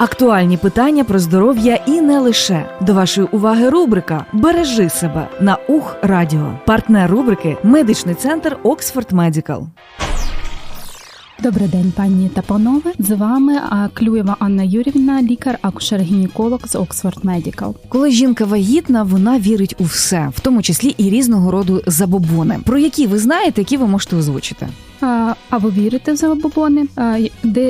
Актуальні питання про здоров'я і не лише до вашої уваги. Рубрика Бережи себе на Ух Радіо. Партнер рубрики Медичний центр Оксфорд Медікал. Добрий день, пані та панове. З вами Клюєва Анна Юрівна, лікар-акушер-гінеколог з Оксфорд Медікал. Коли жінка вагітна, вона вірить у все, в тому числі і різного роду забобони. Про які ви знаєте, які ви можете озвучити? А, ви вірите в забобони?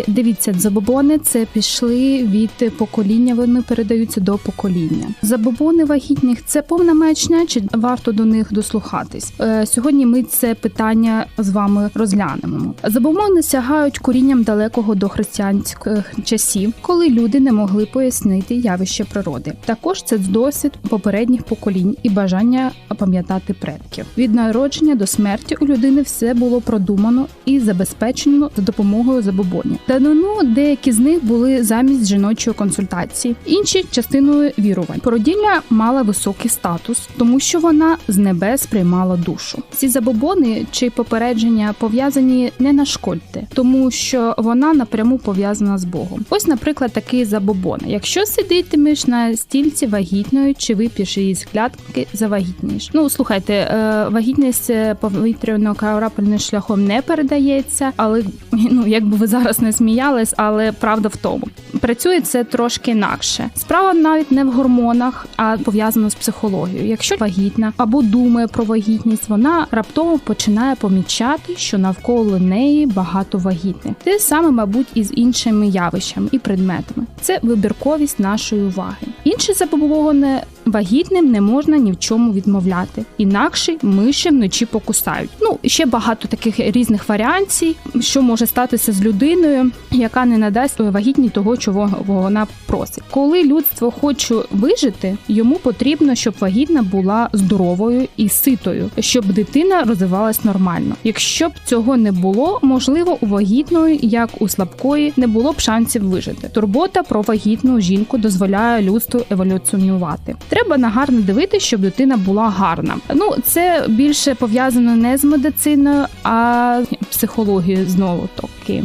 Дивіться, забобони це пішли від покоління. Вони передаються до покоління. Забобони вагітних це повна маячня, чи варто до них дослухатись? Е, сьогодні ми це питання з вами розглянемо. Забобони сягають корінням далекого до християнських часів, коли люди не могли пояснити явище природи. Також це досвід попередніх поколінь і бажання пам'ятати предків. Від народження до смерті у людини все було продумано і забезпечено за допомогою забобонів. Данину деякі з них були замість жіночої консультації, інші частиною вірувань. Породілля мала високий статус, тому що вона з небес приймала душу. Ці забобони чи попередження пов'язані не на школьте, тому що вона напряму пов'язана з Богом. Ось, наприклад, такий забобон. Якщо сидитимеш на стільці вагітною чи вип'єш її з клятки, завагітнієш. Ну слухайте, е, вагітність повітряно-карапельним шляхом не передається, але ну якби ви зараз не сміялись, але правда в тому. Працює це трошки інакше. Справа навіть не в гормонах, а пов'язано з психологією. Якщо вагітна або думає про вагітність, вона раптово починає помічати, що навколо неї багато вагітних. Те саме, мабуть, і з іншими явищами і предметами. Це вибірковість нашої уваги. Інші забобони вагітним не можна ні в чому відмовляти, інакше миші вночі покусають. Ну ще багато таких різних варіацій, що може статися з людиною, яка не надасть вагітній того, чого вона просить. Коли людство хоче вижити, йому потрібно, щоб вагітна була здоровою і ситою, щоб дитина розвивалась нормально. Якщо б цього не було, можливо, у вагітної, як у слабкої, не було б шансів вижити. Турбота про вагітну жінку дозволяє людству еволюціонувати. Треба нагарно дивитися, щоб дитина була гарна. Ну це більше пов'язано не з медициною, а психологією знову таки.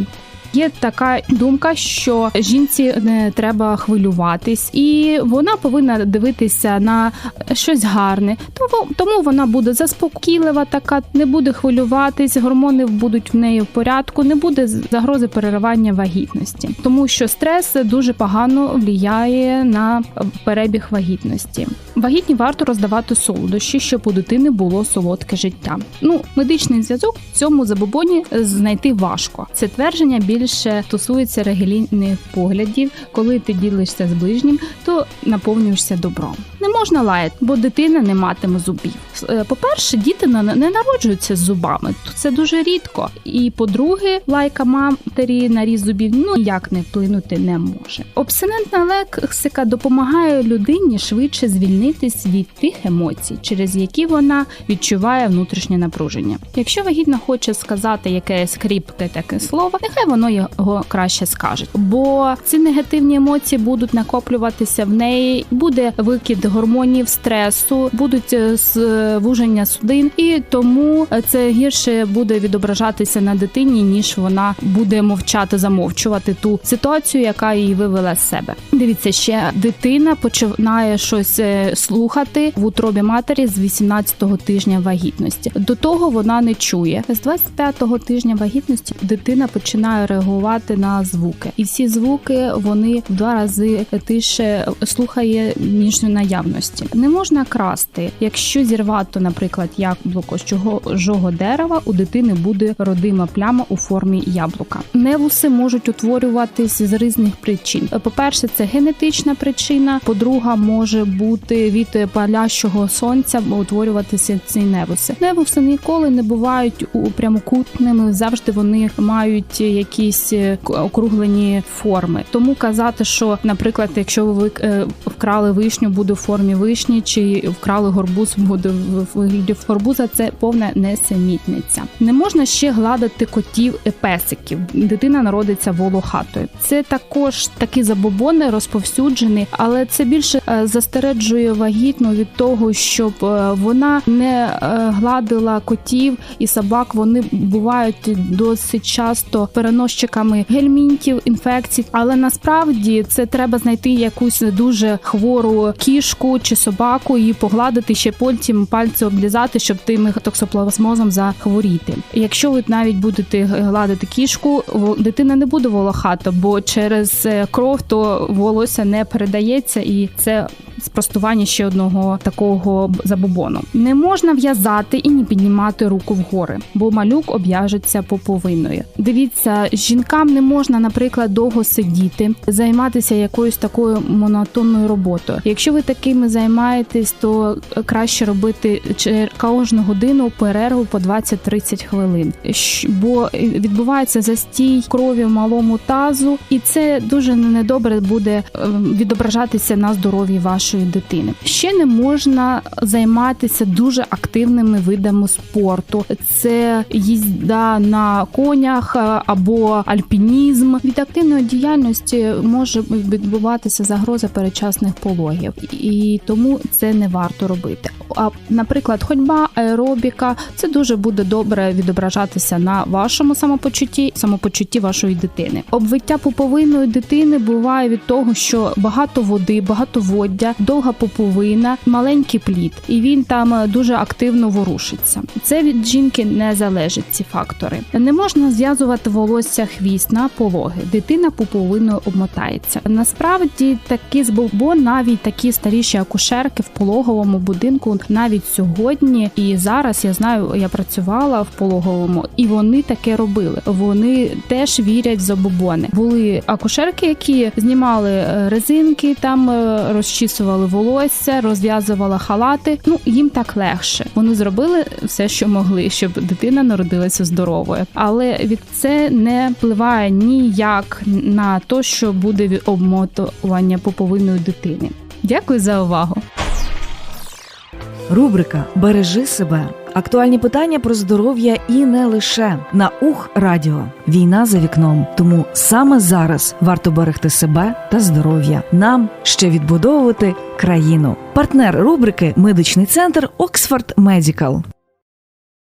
Є така думка, що жінці не треба хвилюватись, і вона повинна дивитися на щось гарне. Тому тому вона буде заспокійлива, така не буде хвилюватись, гормони будуть в неї в порядку, не буде загрози переривання вагітності, тому що стрес дуже погано впливає на перебіг вагітності. Вагітні варто роздавати солодощі, щоб у дитини було солодке життя. Ну, медичний зв'язок в цьому забобоні знайти важко. Це твердження більше стосується релігійних поглядів. Коли ти ділишся з ближнім, то наповнюєшся добром. Можна лаяти, бо дитина не матиме зубів. По-перше, діти не народжуються з зубами, це дуже рідко. І по-друге, лайка матері на різ зубів ну ніяк не вплинути не може. Обсинентна лексика допомагає людині швидше звільнитись від тих емоцій, через які вона відчуває внутрішнє напруження. Якщо вагітна хоче сказати якесь кріпке таке слово, нехай воно його краще скаже, бо ці негативні емоції будуть накоплюватися в неї, буде викид гормонів стресу, будуть звуження судин, і тому це гірше буде відображатися на дитині, ніж вона буде мовчати, замовчувати ту ситуацію, яка її вивела з себе. Дивіться, ще дитина починає щось слухати в утробі матері з 18-го тижня вагітності. До того вона не чує. З 25-го тижня вагітності дитина починає реагувати на звуки, і всі звуки вони в два рази тише слухає ніж наявності. Не можна красти, якщо зірвато, наприклад, яблуко з чужого дерева, у дитини буде родима пляма у формі яблука. Невуси можуть утворюватись з різних причин. По-перше, це генетична причина. По-друге, може бути від палящого сонця утворюватися ці невуси. Невуси ніколи не бувають у прямокутними, завжди вони мають якісь округлені форми. Тому казати, що, наприклад, якщо ви вкрали вишню, буде в формі вишні, чи вкрали горбуз, в вигляді горбуза, це повна несенітниця. Не можна ще гладити котів і песиків. Дитина народиться волохатою. Це також такі забобони розповсюджені, але це більше застереджує вагітну від того, щоб вона не гладила котів і собак. Вони бувають досить часто переносять ящиками гельмінтів, інфекцій. Але насправді це треба знайти якусь дуже хвору кішку чи собаку і погладити ще потім пальці облізати, щоб тим токсоплазмозом захворіти. Якщо ви навіть будете гладити кішку, дитина не буде волохата, бо через е, кров то волосся не передається, і це спростування ще одного такого забобону. Не можна в'язати і не піднімати руку вгори, бо малюк об'яжеться поповиною. Дивіться, жінкам не можна, наприклад, довго сидіти, займатися якоюсь такою монотонною роботою. Якщо ви такими займаєтесь, то краще робити кожну годину перерву по 20-30 хвилин, бо відбувається застій крові в малому тазу, і це дуже недобре буде е, відображатися на здоров'ї вашої дитини. Ще не можна займатися дуже активними видами спорту. Це їзда на конях е, або альпінізм. Від активної діяльності може відбуватися загроза передчасних пологів, і тому це не варто робити. А наприклад, ходьба, аеробіка це дуже буде добре відображатися на вашому самопочутті, самопочутті вашої дитини. Обвиття пуповиною дитини буває від того, що багато води, багато воддя, довга пуповина, маленький плід, і він там е, дуже активно ворушиться. Це від жінки не залежить ці фактори. Не можна зв'язувати волосся хвіст на пологи. Дитина пуповиною обмотається. Насправді такі збобо навіть такі старіші акушерки в пологовому будинку навіть сьогодні і зараз я знаю, я працювала в пологовому, і вони таке робили. Вони теж вірять в забобони. Були акушерки, які знімали е, резинки, там е, розчісували волосся, розв'язували халати. Ну їм так легше. Вони зробили все, що могли, щоб дитина народилася здоровою. Але від це не впливає ніяк на те, що буде обмотування поповинної дитини. Дякую за увагу. Рубрика Бережи себе. Актуальні питання про здоров'я і не лише на Ух Радіо. Війна за вікном. Тому саме зараз варто берегти себе та здоров'я. Нам ще відбудовувати країну. Партнер рубрики Медичний центр Оксфорд Медікал.